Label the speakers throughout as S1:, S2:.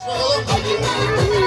S1: Oh,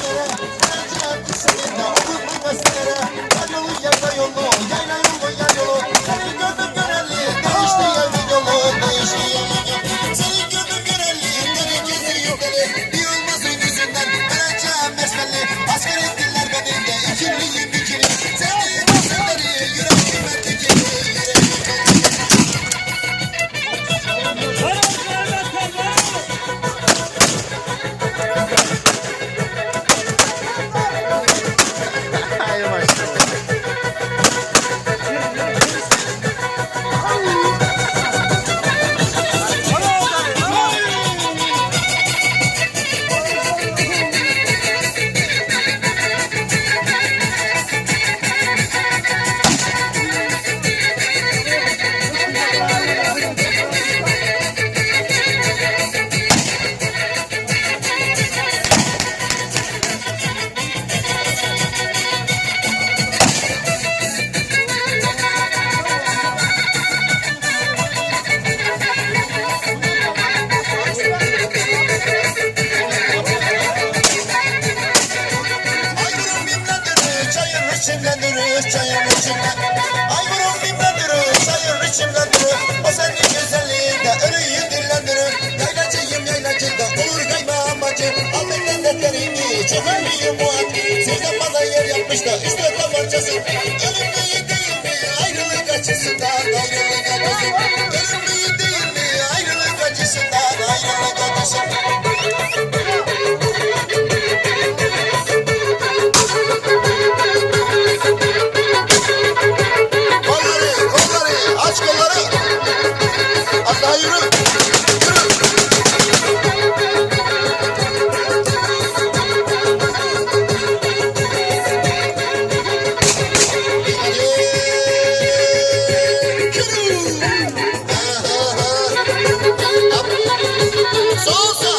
S1: Yeah. 60'da ıslata parçası. Ölümlüyü değil mi ayrılık açısından Sol, sol.